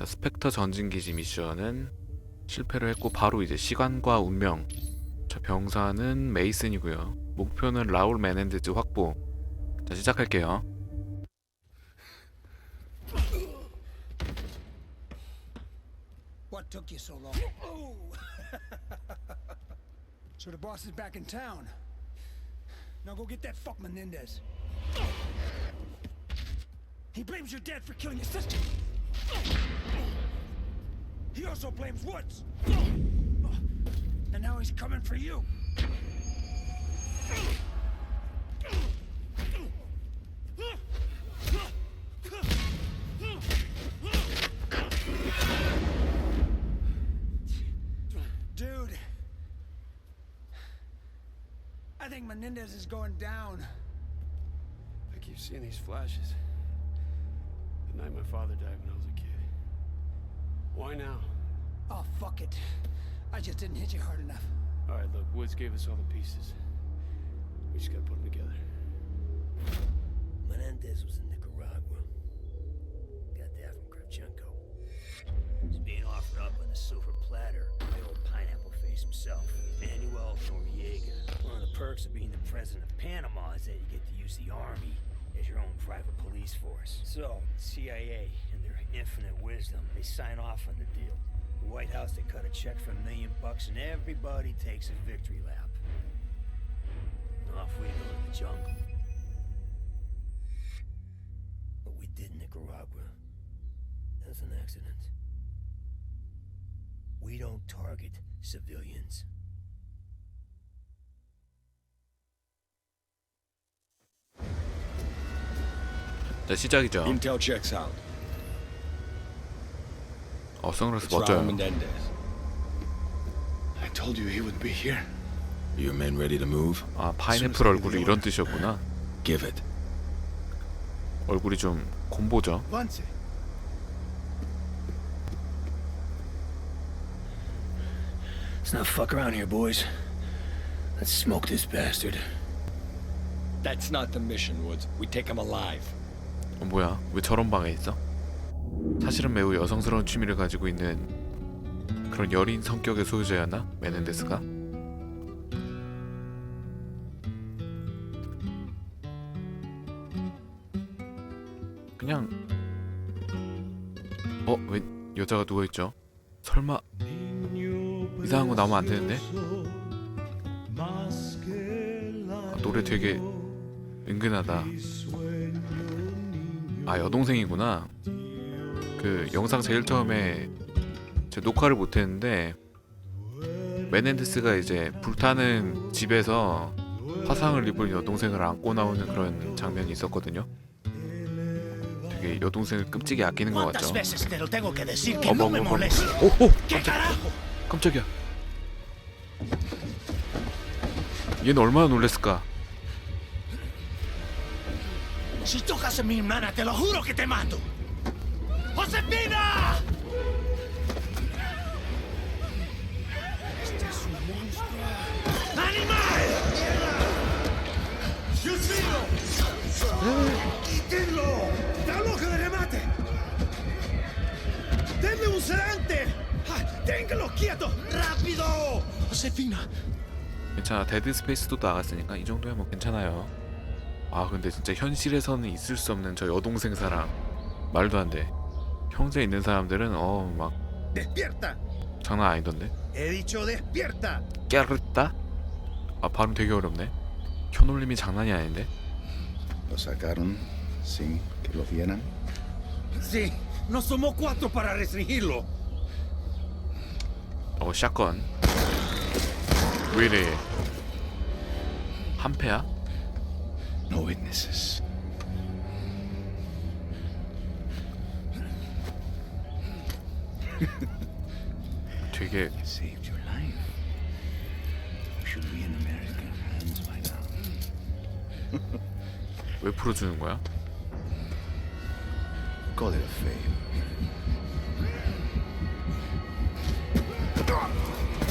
자 스펙터 전진기지 미션은 실패를 했고 바로 이제 시간과 운명 자 병사는 메이슨이고요 목표는 라울 메넨데즈 확보 자 시작할게요 What took you so long? so the boss is back in town. Now go get that fuck Menendez. He blames your dad for killing his sister. He also blames Woods. And now he's coming for you. Dude. I think Menendez is going down. I keep seeing these flashes. The night my father died when I was a kid. Why now? Oh, fuck it. I just didn't hit you hard enough. All right, look, Woods gave us all the pieces. We just gotta put them together. Menendez was in Nicaragua. Got that from Kravchenko. He's being offered up on a silver platter by old pineapple face himself, Manuel Noriega. One of the perks of being the president of Panama is that you get to use the army as your own private police force. So, CIA, in their infinite wisdom. They sign off on the deal. The White House, they cut a check for a million bucks, and everybody takes a victory lap. And off we go to the jungle. But we did Nicaragua. That's an accident. We don't target civilians. The Intel checks out. 어 선글라스 멋져요. I told you he would be here. Your men ready to move? 아 파인애플 얼굴이 이런 뜻이었구나 Give it. 얼굴이 좀 곰보죠 Vance. Let's not fuck around here, boys. Let's smoke this bastard. That's not the mission, Woods. We take him alive. 어, 뭐야 왜 저런 방에 있어? 사실은 매우 여성스러운 취미를 가지고 있는 그런 여린 성격의 소유자였나? 메넨데스가? 그냥 어? 왜 여자가 누워있죠? 설마 이상한 거 나오면 안 되는데? 아, 노래 되게 은근하다 아 여동생이구나 그 영상 제일 처음에 제 녹화를 못했는데 메넨데스가 이제 불타는 집에서 화상을 입은 여동생을 안고 나오는 그런 장면이 있었거든요 되게 여동생을 끔찍이 아끼는 것 같죠 어머 어머 어머? 오호 ¿Qué carajo? 깜짝이야 얘는 얼마나 놀랬을까 Si tocas a mi hermana, te lo juro que te mato. ¡Josefina! Este es un monstruo. ¡Animal! ¡Dios mío! ¡Quítenlo! ¡Está loco de remate! ¡Denle un sedante! Ah, ¡Téngalo quieto! ¡Rápido! ¡Josefina! 괜찮아 데드 스페이스도 나갔으니까 이 정도야 뭐 괜찮아요 아 근데 진짜 현실에서는 있을 수 없는 저 여동생 사랑 말도 안돼 형제 있는 사람들은 어 막. 장난 아니던데. 깨르다 아 발음 되게 어렵네 혀놀림이 장난이 아닌데. 어 샷건 왜 이래 한 패야? No witnesses. by now. 왜 풀어주는 거야? Call it a favor.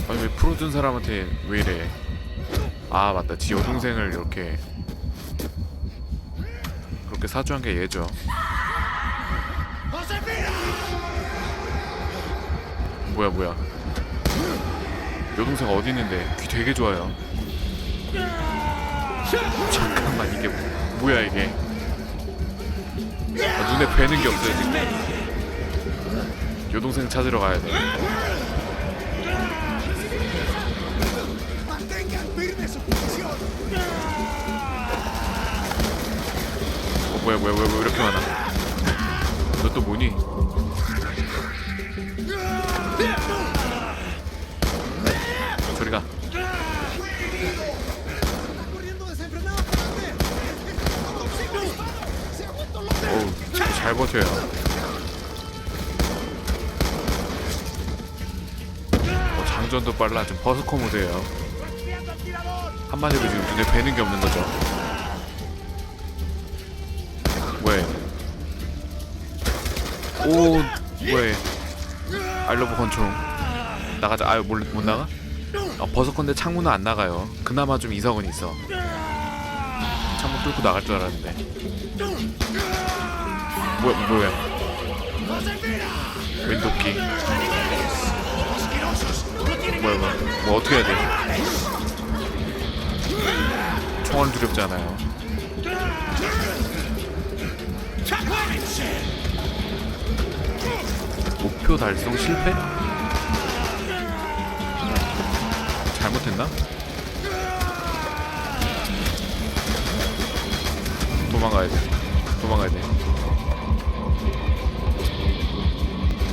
아니 왜 풀어준 사람한테 왜 이래 아 맞다 지 여동생을 이렇게 그렇게 사주한 게 얘죠 뭐야 뭐야. 여동생 어디 있는데? 귀 되게 좋아요. 잠깐만 이게 뭐야 이게? 아, 눈에 뵈는 게 없어요 지금. 여동생 찾으러 가야 돼. 어 뭐야 뭐야 뭐야 왜 이렇게 많아? 너 또 뭐니? 저리 가. 어우 잘 버텨요. 어, 장전도 빨라. 좀 버스커 모드예요. 한마디로 지금 눈에 뵈는 게 없는 거죠. 왜? 오 왜? 알러브 권총 나가자. 아유 몰, 못 나가? 어, 버섯건데 창문은 안 나가요. 그나마 좀 이성은 있어. 창문 뚫고 나갈 줄 알았는데. 뭐야 뭐야? 왼도끼 뭐야 뭐야 뭐 어떻게 해야 돼? 총알은 두렵지 않아요. 목표 달성 실패? 잘못했나? 도망가야 돼. 도망가야 돼.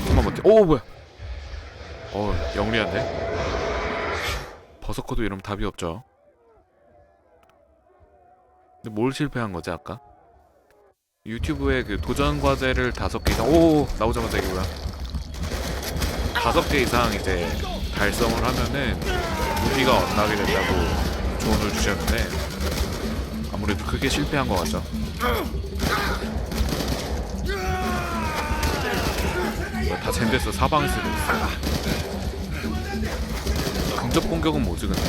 좀만 버텨. 오 뭐야? 어 영리한데? 버서커도 이러면 답이 없죠. 근데 뭘 실패한 거지 아까? 유튜브에 그 도전 과제를 다섯 개 이상 오 나오자마자 이게 뭐야? 다섯 개 이상 이제 달성을 하면은 무기가 나게 된다고 조언을 주셨는데 아무래도 크게 실패한 것 같죠. 뭐야, 다 젠데스 사방에 쓰고 있어. 근접 공격은 뭐지 근데?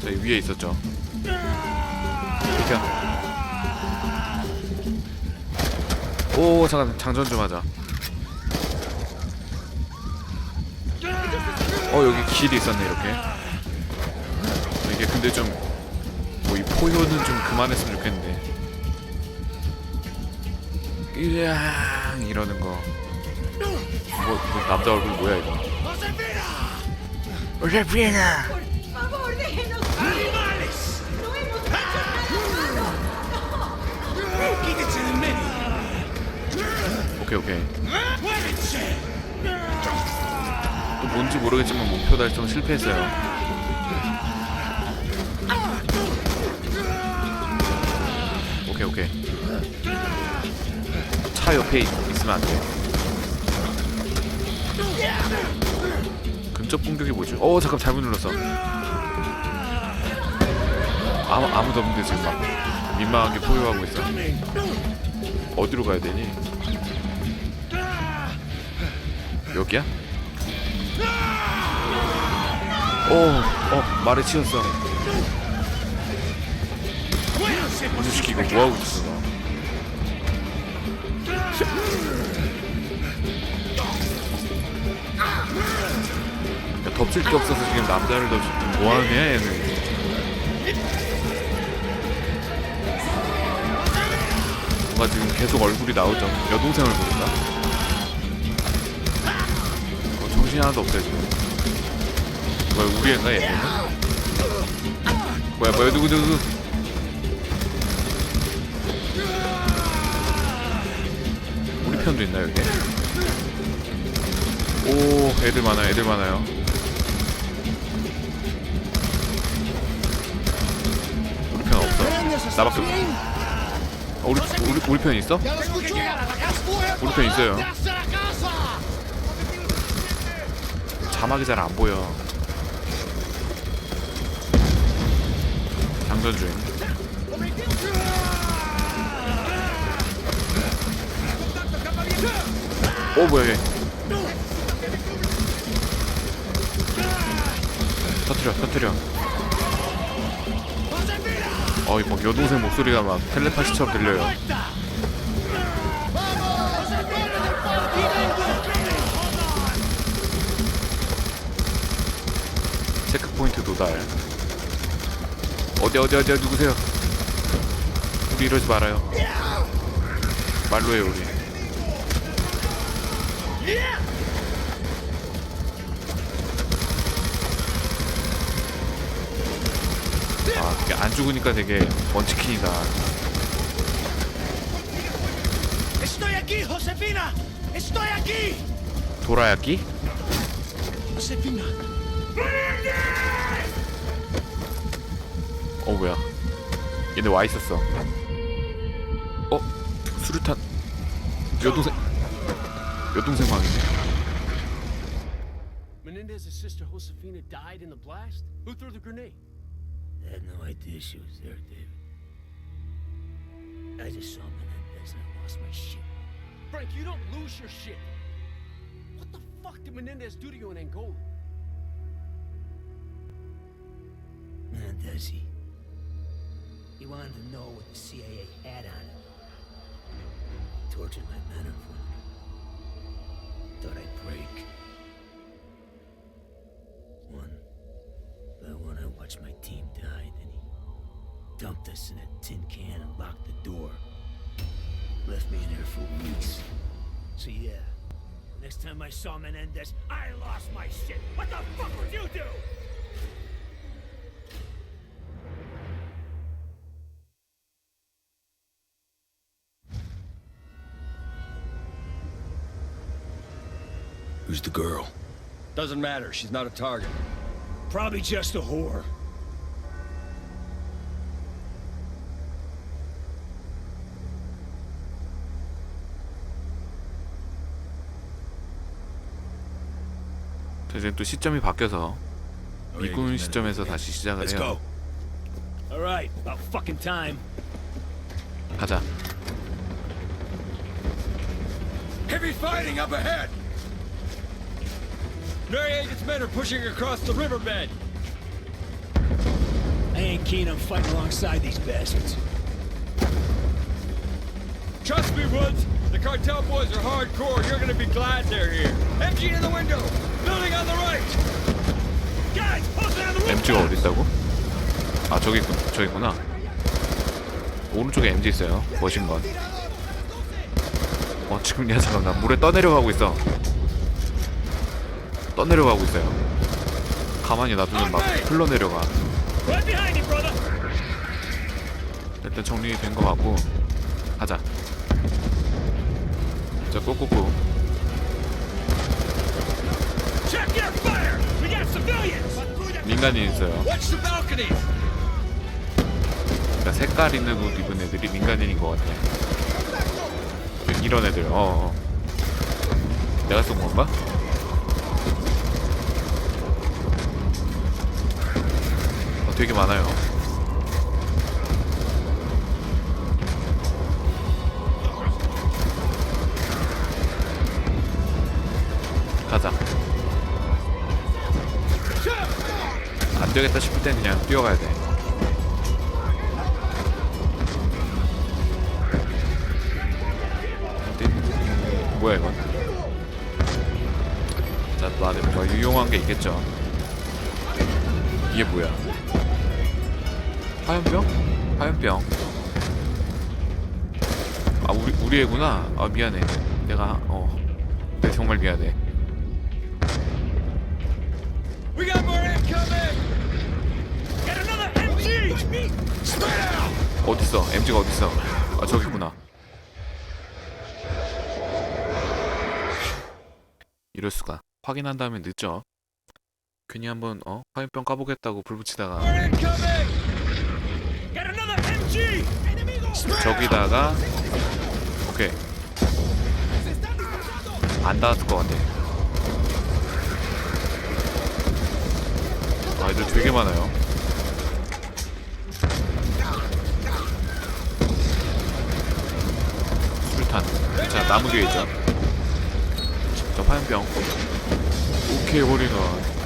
저기 위에 있었죠. 비켜. 오 잠깐 장전 좀 하자. 어 여기 길이 있었네 이렇게. 이게 근데 좀 뭐 이 포효는 좀 그만했으면 좋겠는데. 으앙 이러는 거. 뭐, 뭐 남자 얼굴 뭐야 이거? 오세피나. 오케이 오케이. 뭔지 모르겠지만 목표 달성 실패했어요. 오케이 오케이. 차 옆에 있, 있으면 안 돼. 근접 공격이 뭐지? 어 잠깐 잘못 눌렀어. 아무 아무도 없는데 지금 막 민망하게 포효하고 있어. 어디로 가야 되니? 여기야? 오, 어, 말에 치였어. 무슨 시키고 뭐 하고 있어? 너? 야, 덮칠 게 없어서 지금 남자를 덮칠 뭐 애야 얘는? 뭔가 지금 계속 얼굴이 나오죠. 여동생 얼굴인가? 어, 정신이 하나도 없어요 지금 뭐야 우리 애가 얘는? 뭐야 뭐야 누구 누구 우리 편도 있나 여기? 오 애들 많아요 애들 많아요 우리 편 없어 나밖에 없어 어, 우리, 우리, 우리 편 있어? 우리 편 있어요 자막이 잘 안 보여. 운전 중. 어 뭐야 얘? 터트려 터트려. 어이막 여동생 목소리가 막 텔레파시처럼 들려요. 체크포인트 도달. 어디 어디 어디 누구세요? 우리 이러지 말아요. 말로 해요 우리. 아, 이게 안 죽으니까 되게 aquí! 도라야끼? 어 뭐야? 얘네 와 있었어. 어? 수류탄. 여동생. 여동생 방이네. Menendez's sister Josefina died in the blast? Who threw the grenade? I had no idea she was there, David. I just saw Menendez and I lost my shit. Frank, you don't lose your shit. What the fuck did Menendez do to you in Angola? Menendez, he... He wanted to know what the CIA had on him. Tortured my men for me. Thought I'd break. One by one, I watched my team die. Then he dumped us in a tin can and locked the door. Left me in there for weeks. So yeah, next time I saw Menendez, I lost my shit. What the fuck would you do? Who's the girl? Doesn't matter. She's not a target. Probably just a whore. 이제 또 시점이 바뀌어서 미군 시점에서 다시 시작을 Let's 해요. go. All right, about fucking time. 가자. Heavy fighting up ahead! Noriega's men are pushing across the riverbed. I ain't keen on fighting alongside these bastards. Trust me, Woods. The cartel boys are hardcore. You're gonna be glad they're here. MG in the window. Building on the right. Guys, posted on the MG가 어디 있다고? 아 저기 있군, 저기 있구나. 오른쪽에 MG 있어요. 머신건. 어 지금 야 잠깐 나 물에 떠내려가고 있어. 떠내려가고 있어요. 가만히 놔두면 막 흘러내려가. 일단 정리된 거 같고 가자. 자 꼬꼬꼬. 민간인 있어요. 그러니까 색깔 있는 옷 입은 애들이 민간인인 것 같아. 이런 애들. 어. 어. 내가 쏜 건가? 되게 많아요. 가자. 안 되겠다 싶을 땐 그냥 뛰어가야 돼. 어디? 뭐야 이건? 자, 또 안에 뭔가 유용한 게 있겠죠. 이게 뭐야? 화염병? 화염병. 아 우리 우리 애구나. 아 미안해. 내가 어, 내 정말 미안해. We got more incoming. Get another MG. Spread out. 어딨어? MG가 어딨어? 아 저기 있구나. 이럴 수가. 확인한 다음에 늦죠. 괜히 한번 어 화염병 까보겠다고 불 붙이다가 More incoming. Get another MG. 저기다가 오케이 안 닿았을 것 같아. 아 애들 되게 많아요. 수류탄. 자 나무 뒤에 있죠. 저 화염병. 오케이 홀리건.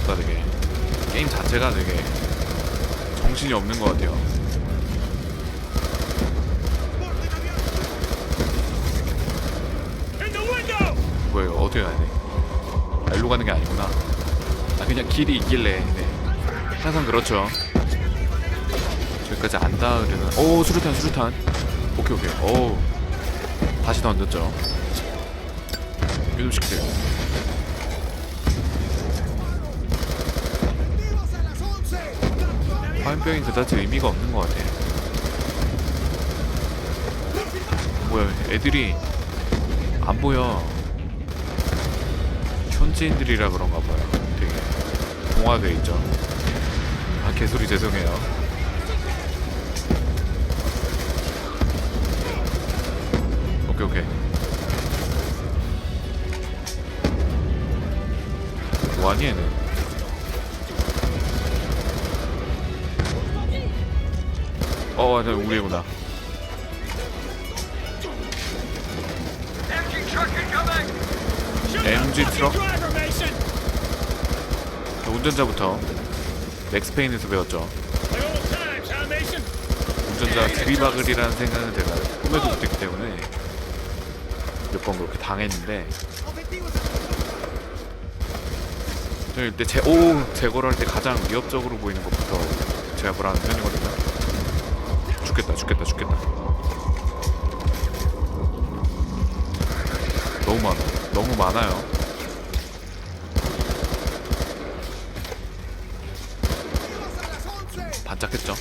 아 정신없다 되게. 게임 자체가 되게 정신이 없는 것 같아요. 뭐야 이거 어떻게 가야 돼? 아, 일로 가는 게 아니구나. 아 그냥 길이 있길래. 네. 항상 그렇죠. 저기까지 안 닿으려면. 오 수류탄 수류탄. 오케이 오케이. 오 다시 던졌죠. 유도시키세요. 화염병이 그다지 의미가 없는 것 같아. 뭐야, 애들이 안 보여. 현지인들이라 그런가 봐요. 되게 동화돼 있죠. 아 개소리 죄송해요. 오케이 오케이. 뭐하니 얘는? 어, 맞아, 우리구나. MG 트럭? 자, 운전자부터 맥스페인에서 배웠죠. 운전자 들이박으리라는 생각은 제가 꿈에도 못했기 때문에 몇 번 그렇게 당했는데 저는 이때 제, 오! 제거를 할 때 가장 위협적으로 보이는 것부터 제압을 하는 편이거든요. 죽겠다, 죽겠다, 죽겠다. 너무 많아. 너무 많아요. 반짝했죠?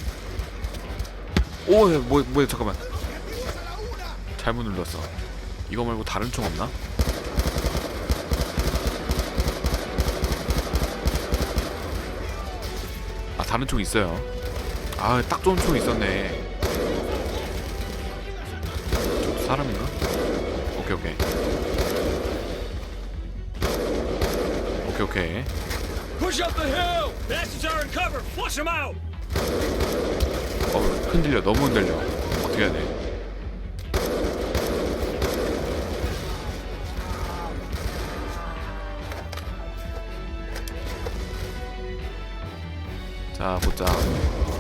오, 뭐, 잠깐만. 잘못 눌렀어. 이거 말고 다른 총 없나? 아, 다른 총 있어요. 아, 딱 좋은 총 있었네. Flush them out! 어, 흔들려. 너무 흔들려. 어떻게 해야 돼? 자, 보자.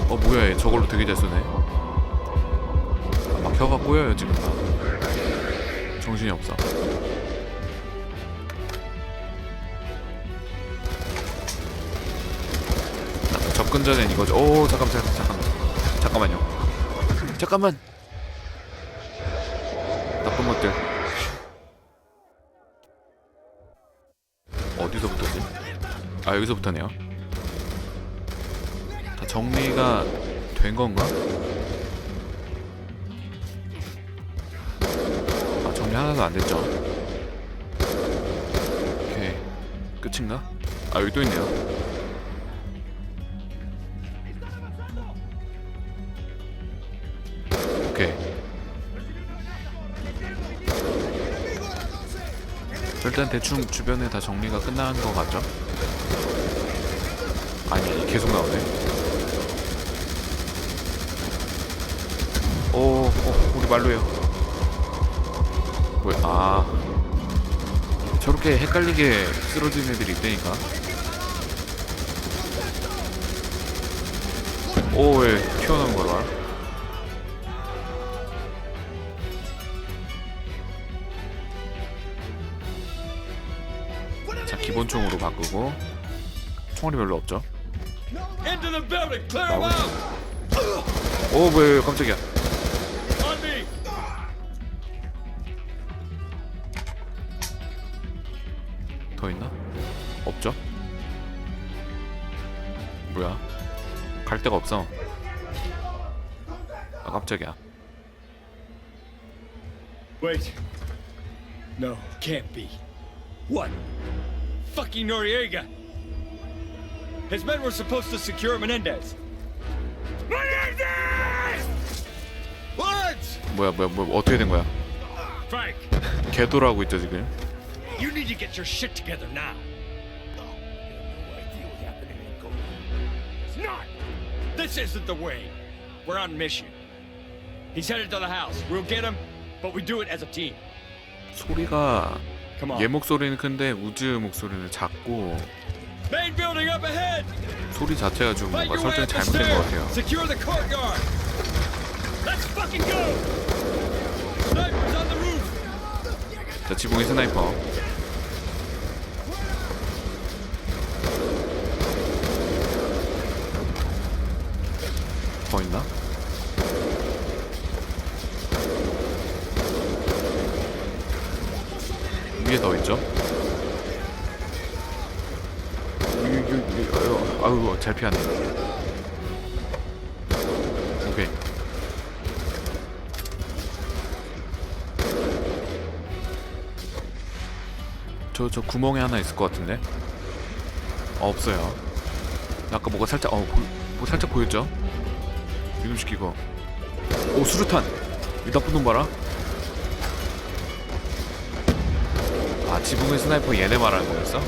어, 뭐야, 얘 저걸로 되게 잘 쏘네. 아, 막 혀가 꼬여요, 지금 다. 정신이 없어. 접근 전엔 이거죠. 오, 잠깐만, 잠깐만, 잠깐만. 잠깐만요. 잠깐만. 나쁜 것들. 어디서부터지? 아 여기서부터네요. 다 정리가 된 건가? 아 정리 하나도 안 됐죠. 오케이 끝인가? 아 여기 또 있네요. 일단 대충 주변에 다 정리가 끝난 것 같죠? 아니 계속 나오네. 오, 어, 우리 말로요. 뭐야? 아, 저렇게 헷갈리게 쓰러진 애들이 있다니까. 오, 왜 튀어나온 기본총으로 바꾸고 총알이 별로 없죠! 오 뭐야 깜짝이야! 더 있나? 없죠? 뭐야 갈 데가 없어 아 깜짝이야 Wait. No, can't be. What? Fucking Noriega! His men were supposed to secure Menendez. Menendez! Bullets! 뭐야 뭐야 뭐야 어떻게 된 거야 Frank, 개돌하고 있죠 지금 you need to get your shit together now. It's not! This isn't the way. We're on mission. He's headed to the house. We'll get him, but we do it as a team. 소리가 Come on. 얘 목소리는 큰데 우즈 목소리는 작고 소리 자체가 좀 뭔가 설정이 잘못된 것 같아요. 자 지붕이 스나이퍼. 더 있나? 위에 더 있죠? 아유, 잘 피하네. 오케이. 저, 저 구멍에 하나 있을 것 같은데? 어, 없어요. 아까 뭐가 살짝, 어, 보, 뭐 살짝 보였죠? 이동시키고. 오, 수류탄! 이 나쁜 놈 봐라. 아, 지붕의 스나이퍼 얘네 말하는 거였어?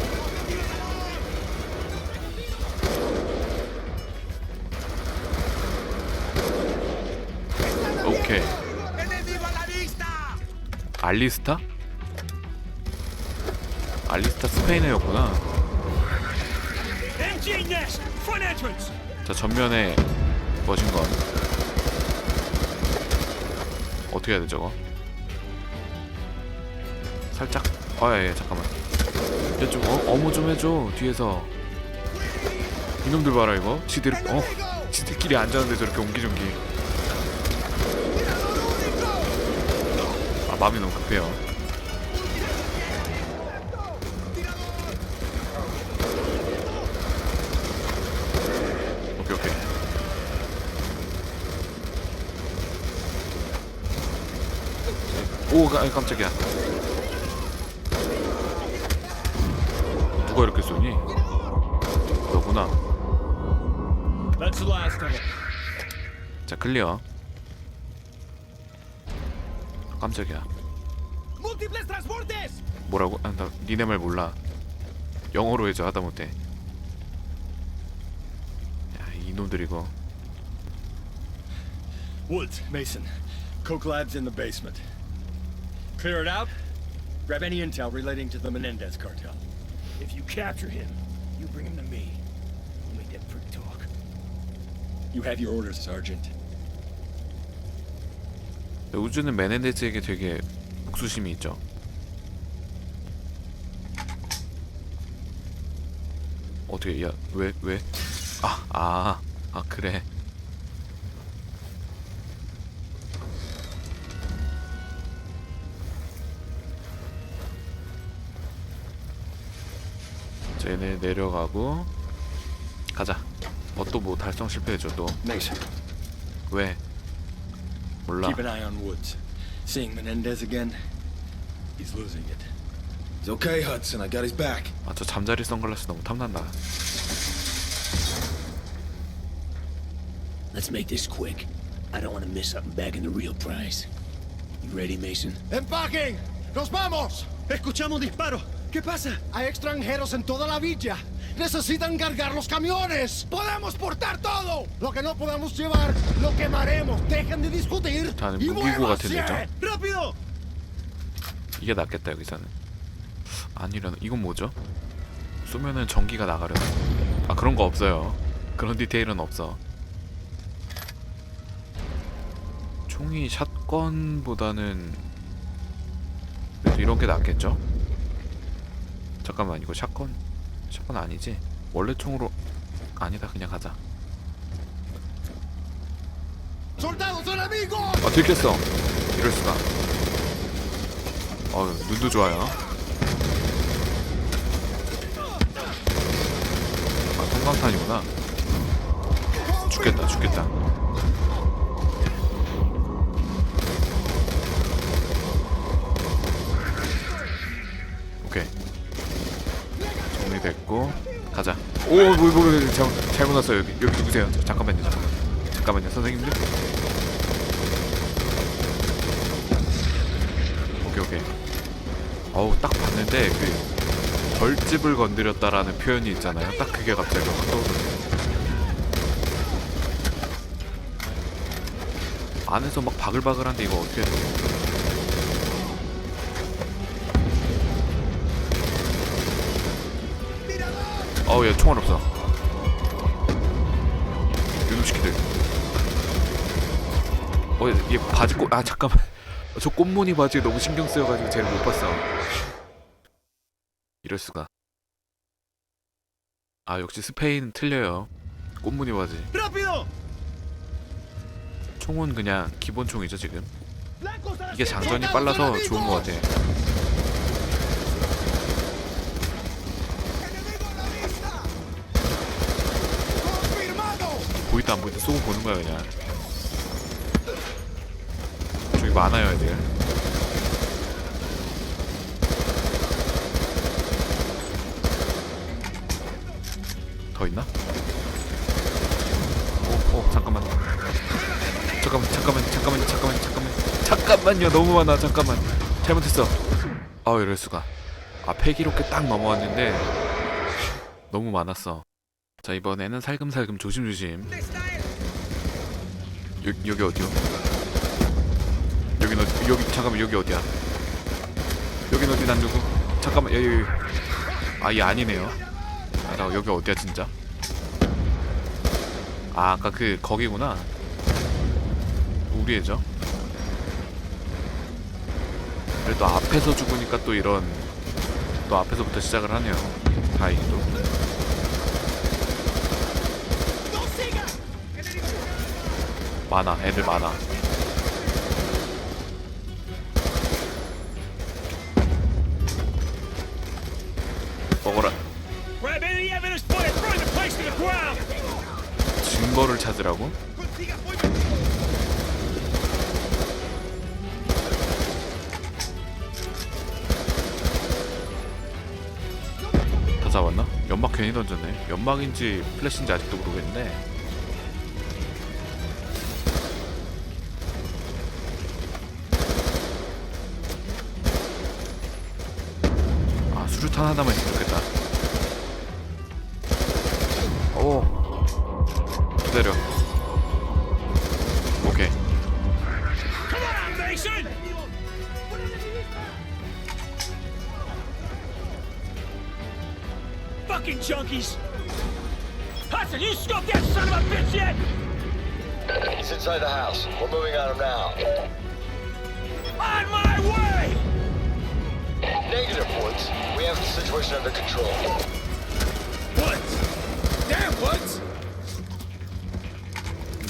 오케이. 알리스타? 알리스타 스페인어였구나. 자 전면에 머신건 어떻게 해야 돼 저거? 살짝 아예 예, 잠깐만. 야좀 어, 어머 좀 해줘 뒤에서. 이놈들 봐라 이거. 지들 어? 지들끼리 앉았는데 저렇게 옹기종기. 아 마음이 너무 급해요. 오케이 오케이. 오 깜- 깜짝이야 클리어 깜짝이야. 뭐라고? 아, 나 니네 말 몰라 영어로 해줘 하다못해 야 이놈들 이거 Woods, Mason. Coke Lab's in the basement. Clear it out. Grab any intel relating to the Menendez cartel. If you capture him, you bring him to me. We'll make that prick talk. You have your orders, Sergeant. 우주는 메네데스에게 되게 복수심이 있죠. 어떻게 야 왜 왜? 아 아, 아 그래. 쟤네 내려가고. 가자. 어 또 뭐 달성 실패했죠 또. Mason, 왜? 몰라 keep an eye on Woods. Seeing Menendez again, he's losing it. It's okay, Hudson. I got his back. 아 저 잠자리 선글라스 너무 탐난다 Let's make this quick. I don't want to miss something back in the real prize. You ready, Mason? ¡Empaquen! ¡Nos vamos! Escuchamos disparo. ¿Qué pasa? Hay extranjeros en toda la villa. Necesitan cargar los camiones. ¡Podemos portar todo! Lo que no podemos llevar, lo quemaremos. Dejen de discutir 다는 y 무기고. 같은데 좀 ¡Rápido! 이게 낫겠다 여기서는 아니려나 이건 뭐죠? 쏘면은 전기가 나가려나 아 그런 거 없어요 그런 디테일은 없어 총이 샷건보다는 그래도 이런 게 낫겠죠? 잠깐만 이거 샷건 샷건 아니지? 원래 총으로 아니다 그냥 가자. 아 들켰어. 이럴 수가. 어 눈도 좋아요. 아 성광탄이구나. 죽겠다 죽겠다 됐고 가자. 오뭐뭐 뭐, 뭐, 잘못, 잘못 왔어요 여기. 여기 누구세요? 저, 잠깐만요 잠깐만 잠깐만요 선생님들. 오케이 오케이. 어우 딱 봤는데 그 벌집을 건드렸다라는 표현이 있잖아요. 딱 그게 갑자기 확 떠오르네. 안에서 막 바글바글한데 이거 어떻게 해야 돼 어우 얘 총알 없어 유도시키들 어얘 바지 꽃 아 잠깐만 저 꽃무늬 바지에 너무 신경 쓰여가지고 쟤를 못 봤어. 이럴 수가. 아 역시 스페인 틀려요. 꽃무늬 바지. 총은 그냥 기본 총이죠 지금. 이게 장전이 빨라서 좋은 것 같아. 보이도 안 보이도 쏘고 보는 거야 그냥. 저기 많아요 애들. 더 있나? 오, 오, 잠깐만. 잠깐만, 잠깐만, 잠깐만, 잠깐만, 잠깐만, 잠깐만요. 너무 많아. 잠깐만. 잘못했어. 아, 이럴 수가. 아, 폐기롭게 딱 넘어왔는데 너무 많았어. 자, 이번에는 살금살금 조심조심. 여, 여기 어디요? 여긴 어디? 여기 잠깐만 여기 어디야? 여긴 어디 난 누구? 잠깐만 여기 여기. 아이 아니네요. 아, 나 여기 어디야 진짜? 아 아까 그 거기구나. 우리 애죠. 그래도 앞에서 죽으니까 또 이런 또 앞에서부터 시작을 하네요. 다행히도. 많아 애들 많아. 먹어라. 증거를 찾으라고? 다 잡았나? 연막 괜히 던졌네. 연막인지 플래시인지 아직도 모르겠는 데. 아 수류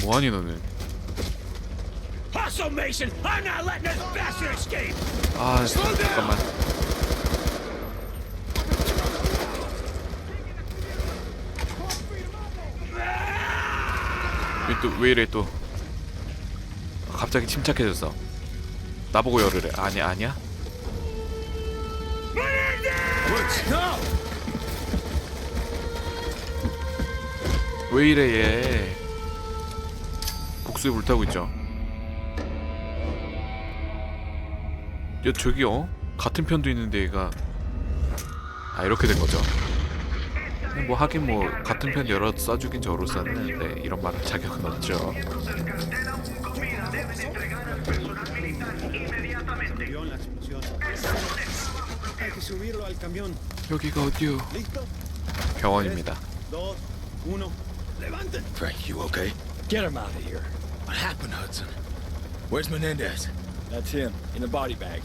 뭐하니 escape! 아 잠깐만. 또왜 이래 또? 갑자기 침착해졌어. 나보고 열을 해. 아니 아니야? 왜 이래 얘? 복수에 불타고 있죠. 야 저기요 같은 편도 있는데 얘가 아 이렇게 된 거죠. 뭐 하긴 뭐 같은 편 여러 써주긴 저로 썼는데 이런 말할 자격은 없죠. 여기가 어디요? 병원입니다. Frank, you. What happened, Hudson? Where's Menendez? That's him, in a body bag.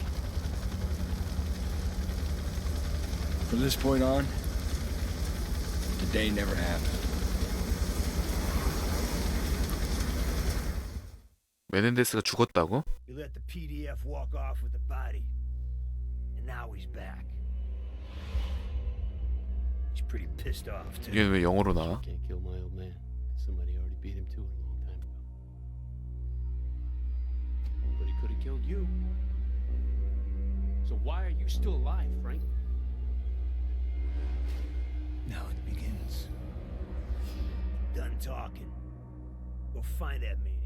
From this point on, today never happened. 메넨데스가 죽었다고? You let the PDF walk off with the body. And now he's back. He's pretty pissed off, too. 얘는 왜 영어로 나와? Can't kill my old man. Somebody already beat him to it Could have killed you. So why are you still alive, Frank? Now it begins. Done talking. Go find that maniac.